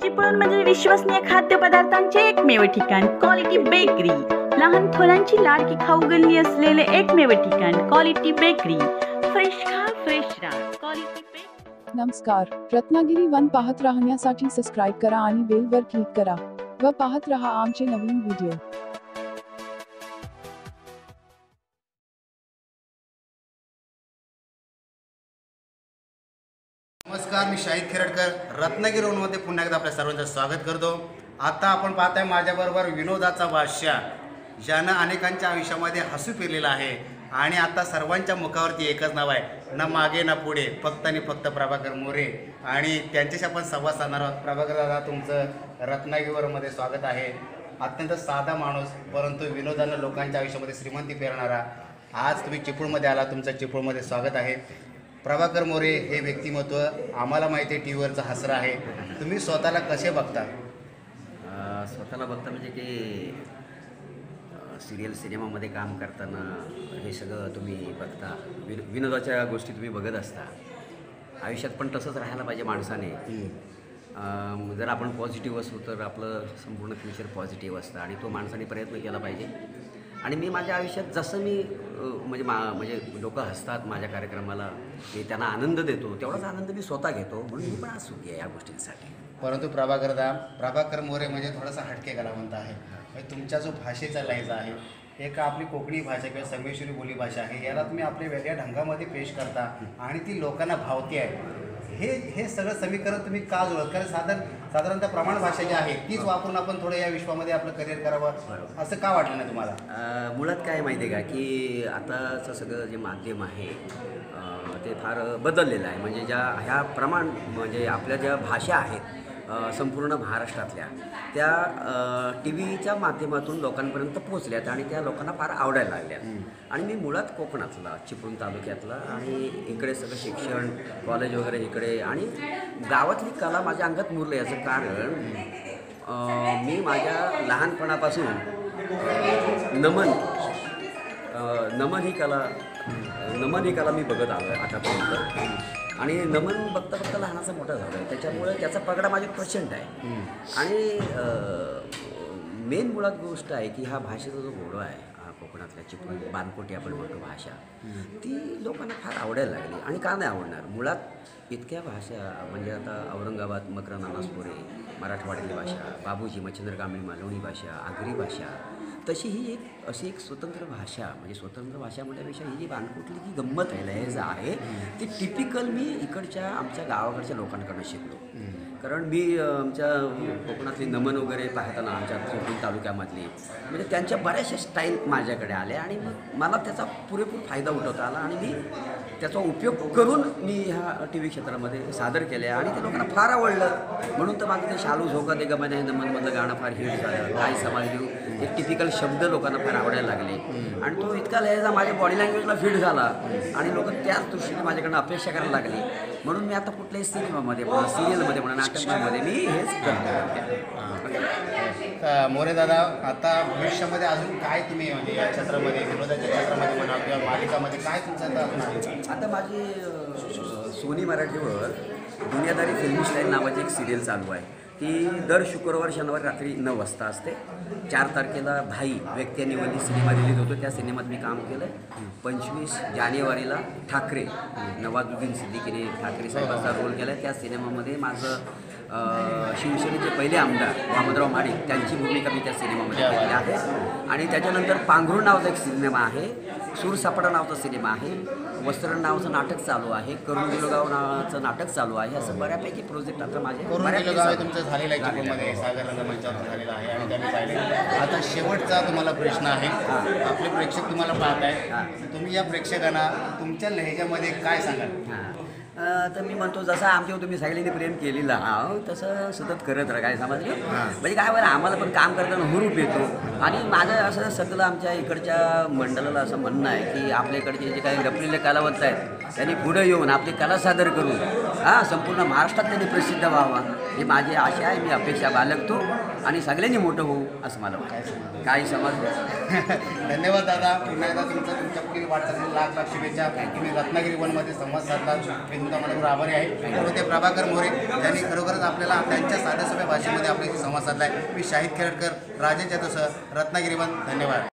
चिपळूण म्हणजे विश्वसनीय खाद्यपदार्थांचे एकमेव ठिकाण क्वालिटी बेकरी लहान थोरांची लाडकी खाऊ गल्ली असलेले एकमेव ठिकाण क्वालिटी बेकरी फ्रेश खा फ्रेश क्वालिटी बेकरी नमस्कार. रत्नागिरी वन पाहत राहण्यासाठी सबस्क्राईब करा आणि बेलवर क्लिक करा. व पाहत रहा आमचे नवीन व्हिडिओ. नमस्कार मी शाहिद खेरडकर रत्नागिरी रोडमध्ये पुन्हा एकदा आपल्या सर्वांचं स्वागत करतो. आता आपण पाहताय माझ्याबरोबर विनोदाचा बादशाह ज्यानं अनेकांच्या आयुष्यामध्ये हसू फिरलेला आहे. आणि आता सर्वांच्या मुखावरती एकच नाव आहे. ना मागे ना पुढे. फक्त आणि फक्त प्रभाकर मोरे. आणि त्यांच्याशी आपण संवाद साधणार आहोत. प्रभाकर दादा तुमचं रत्नागिरीवरमध्ये स्वागत आहे. अत्यंत साधा माणूस परंतु विनोदानं लोकांच्या आयुष्यामध्ये श्रीमंती पेरणारा. आज तुम्ही चिपळूणमध्ये आला तुमचं चिपळूणमध्ये स्वागत आहे. प्रभाकर मोरे हे व्यक्तिमत्व आम्हाला माहिती आहे टी व्हीवरचं हसरं आहे. तुम्ही स्वतःला कसे बघता? स्वतःला बघता म्हणजे की सिरियल सिनेमामध्ये काम करताना हे सगळं तुम्ही बघता विन विनोदाच्या गोष्टी तुम्ही बघत असता. आयुष्यात पण तसंच राहायला पाहिजे माणसाने जर आपण पॉझिटिव्ह असू तर आपलं संपूर्ण फ्युचर पॉझिटिव्ह असतं आणि तो माणसाने प्रयत्न केला पाहिजे. आणि मी माझ्या आयुष्यात जसं मी म्हणजे मा म्हणजे लोक हसतात माझ्या कार्यक्रमाला मी त्यांना आनंद देतो तेवढाच आनंद मी स्वतः घेतो म्हणून मी पण आज सुखी आहे या गोष्टींसाठी. परंतु प्रभाकरदा प्रभाकर मोरे म्हणजे थोडासा हटके कलावंत आहे. म्हणजे तुमचा जो भाषेचा लयचा आहे एक आपली कोकणी भाषा किंवा संगमेश्वरी बोली भाषा आहे याला तुम्ही आपल्या वेगळ्या ढंगामध्ये पेश करता आणि ती लोकांना भावते आहे. हे हे सगळं समीकरण तुम्ही का जुळत? कारण साधारण साधारणतः प्रमाण भाषा जी आहे तीच वापरून आपण थोडं या विश्वामध्ये आपलं करिअर करावं. असं का वाटलं नाही तुम्हाला? मुळात काय माहिती आहे का? की आताचं सगळं जे माध्यम आहे ते फार बदललेलं आहे. म्हणजे ज्या ह्या प्रमाण म्हणजे आपल्या ज्या भाषा आहेत संपूर्ण महाराष्ट्रातल्या. त्या टी व्हीच्या माध्यमातून लोकांपर्यंत पोचल्यात आणि त्या लोकांना फार आवडायला लागल्यात आणि मी मुळात कोकणातला चिपळूण तालुक्यातला आणि इकडे सगळं शिक्षण कॉलेज वगैरे इकडे आणि गावातली कला माझ्या अंगात मुरलं. याचं कारण मी माझ्या लहानपणापासून नमन नमन ही कला नमन ही कला मी बघत आलो आहे आतापर्यंत. आणि नमन बघता बघता लहानाचा मोठा झाला आहे. त्याच्यामुळे त्याचा पगडा माझ्या प्रचंड आहे. आणि मेन मुळात गोष्ट आहे की हा भाषेचा जो गोडवा आहे हा कोकणातल्या चिपळूण बानकोटी आपण म्हणतो भाषा ती लोकांना फार आवडायला लागली आणि का नाही आवडणार? मुळात इतक्या भाषा म्हणजे आता औरंगाबाद मकरा नानासपुरे मराठवाड्यातली भाषा बाबूजी मच्छिंद्र कांबळी मालवणी भाषा आगरी भाषा तशी ही एक अशी एक स्वतंत्र भाषा म्हणजे स्वतंत्र भाषा म्हणण्यापेक्षा ही जी बानकुटली जी गंमत आहे लयच आहे ती टिपिकल मी इकडच्या आमच्या गावाकडच्या लोकांकडनं शिकलो. कारण मी आमच्या कोकणातली नमन वगैरे पाहताना आमच्या चिपळूण तालुक्यामधली म्हणजे त्यांच्या बऱ्याचशा स्टाईल माझ्याकडे आल्या आणि मग मला त्याचा पुरेपूर फायदा उठवता आला आणि मी त्याचा उपयोग करून मी ह्या टी व्ही क्षेत्रामध्ये सादर केले आणि ते लोकांना फार आवडलं. म्हणून तर माझं ते शालू झोका ते गमन नमनमधलं गाणं फार हिट झालं. काय समाज घेऊ हे टिपिकल शब्द लोकांना फार आवडायला लागले. आणि तो इतका लयाचा माझ्या बॉडी लँग्वेजला फिट झाला. आणि लोक त्याच दृष्टीने माझ्याकडनं अपेक्षा करायला लागली. म्हणून मी आता कुठल्याही सिनेमामध्ये म्हणा सिरियलमध्ये म्हणा नाटकामध्ये मी हेच करतो. मोरे दादा आता भविष्यामध्ये अजून काय तुम्ही म्हणजे या क्षेत्रामध्ये विनोदाच्या क्षेत्रामध्ये म्हणा किंवा मालिकामध्ये काय तुमचं आता माझी सोनी मराठीवर दुनियादारी फिल्मी स्टाईल नावाची एक सिरियल चालू आहे. ती दर शुक्रवार शनिवार रात्री नऊ वाजता असते. चार तारखेला भाई व्यक्ती निवडली सिनेमा रिलीज होतो. त्या सिनेमात मी काम केलं आहे पंचवीस जानेवारीला ठाकरे नवाजुद्दीन सिद्दीकीने ठाकरे साहेबाचा रोल केला आहे त्या सिनेमामध्ये माझं शिवसेनेचे पहिले आमदार वामनराव माडिक त्यांची भूमिका मी त्या सिनेमामध्ये केलेली आहे. आणि त्याच्यानंतर पांघरुण नावाचा एक सिनेमा आहे सूरसापडा नावाचा सिनेमा आहे वस्त्र नावाचं नाटक चालू आहे करून दिलोगाव नावाचं नाटक चालू आहे असं बऱ्यापैकी प्रोजेक्ट आता माझे तुमचं झालेलं आहे झालेलं आणि त्यांनी पाहिलं आता शेवटचा तुम्हाला प्रश्न आहे. आपले प्रेक्षक तुम्हाला पाहत हां. आहे तुम्ही या प्रेक्षकांना तुमच्या लहेजामध्ये काय सांगाल? हां. तर मी म्हणतो जसं आमच्यावर तुम्ही सगळ्यांनी प्रेम केलेलं आहो तसं सतत करत राहा. काय समजले? म्हणजे काय बरं आम्हाला पण काम करताना हुरूप येतो. आणि माझं असं सगळं आमच्या इकडच्या मंडळाला असं म्हणणं आहे की आपल्या इकडचे जे काही लपलेले कलावंत आहेत त्यांनी पुढे येऊन आपली कला सादर करून हा संपूर्ण महाराष्ट्रात त्यांनी प्रसिद्ध व्हावा. ही माझी आशा आहे मी अपेक्षा बाळगतो आणि सगळ्यांनी मोठं होऊ असं मला वाटतं. काही समज धन्यवाद दादा. पुन्हा एकदा तुमचं तुमच्या पुढील वाटचालीला लाख लाख शुभेच्छा. तुम्ही रत्नागिरी वनमध्ये संवाद साधला. मी तुमचा मनावर आभारी आहे. होते प्रभाकर मोरे यांनी खरोखरच आपल्याला त्यांच्या साध्या सोप्या भाषेमध्ये आपल्याशी संवाद साधला आहे मी शाहिद खेळकर राजेश जाधवसह रत्नागिरी वन. धन्यवाद.